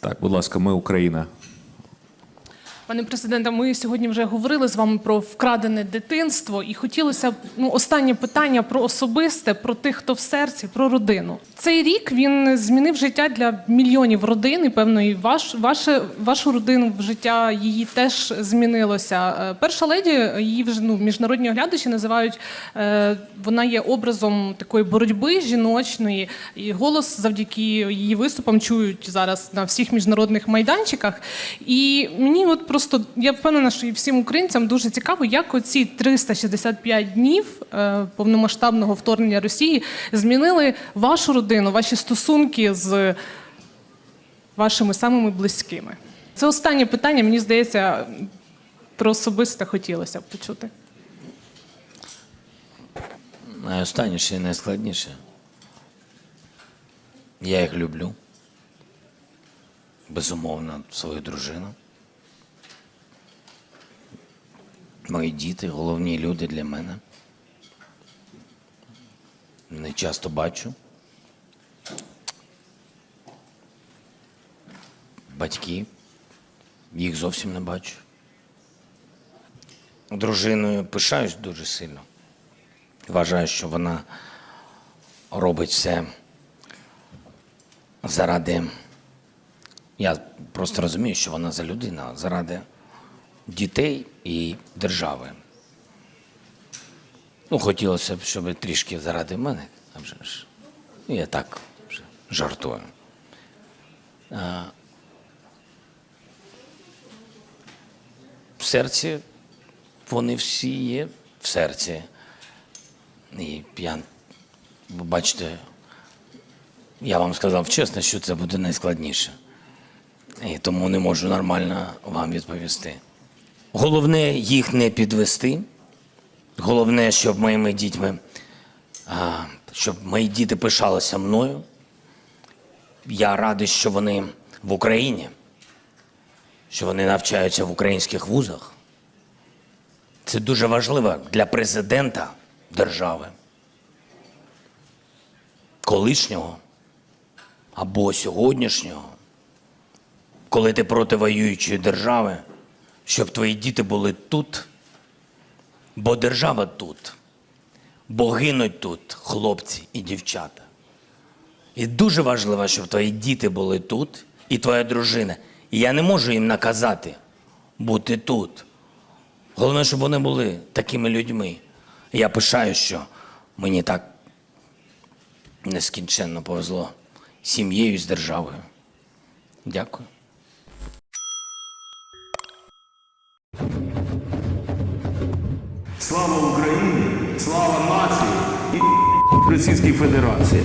Так, будь ласка, ми Україна. Пане президенте, ми сьогодні вже говорили з вами про вкрадене дитинство, і хотілося б ну, останнє питання про особисте, про тих, хто в серці, про родину. Цей рік він змінив життя для мільйонів родин, і певно, і ваш, ваше, вашу родину в життя її теж змінилося. Е, Перша леді, її вже ну, міжнародні оглядачі називають, е, вона є образом такої боротьби жіночної, і голос завдяки її виступам чують зараз на всіх міжнародних майданчиках. І мені от просто я впевнена, що і всім українцям дуже цікаво, як оці 365 днів е, повномасштабного вторгнення Росії змінили вашу родину, ваші стосунки з вашими самими близькими. Це останнє питання, мені здається, про особисте хотілося б почути. Найостанніше і найскладніше. Я їх люблю. Безумовно, свою дружину. Мої діти головні люди для мене. Не часто бачу. Батьки. Їх зовсім не бачу. Дружиною пишаюсь дуже сильно. Вважаю, що вона робить все заради. Я просто розумію, що вона за людина, заради дітей і держави. Ну, хотілося б, щоб трішки заради мене, а вже ж. Ну, Я так вже жартую. В серці вони всі є в серці. І я, бачите, я вам сказав чесно, що це буде найскладніше. І тому не можу нормально вам відповісти. Головне їх не підвести. Головне, щоб моїми дітьми, щоб мої діти пишалися мною. Я радий, що вони в Україні, що вони навчаються в українських вузах. Це дуже важливо для президента держави, колишнього або сьогоднішнього, коли ти проти воюючої держави, щоб твої діти були тут, бо держава тут, бо гинуть тут хлопці і дівчата. І дуже важливо, щоб твої діти були тут і твоя дружина. І я не можу їм наказати бути тут. Головне, щоб вони були такими людьми. Я пишаю, що мені так нескінченно повезло сім'єю з державою. Дякую. Слава Україні! Слава нації і Російській Федерації!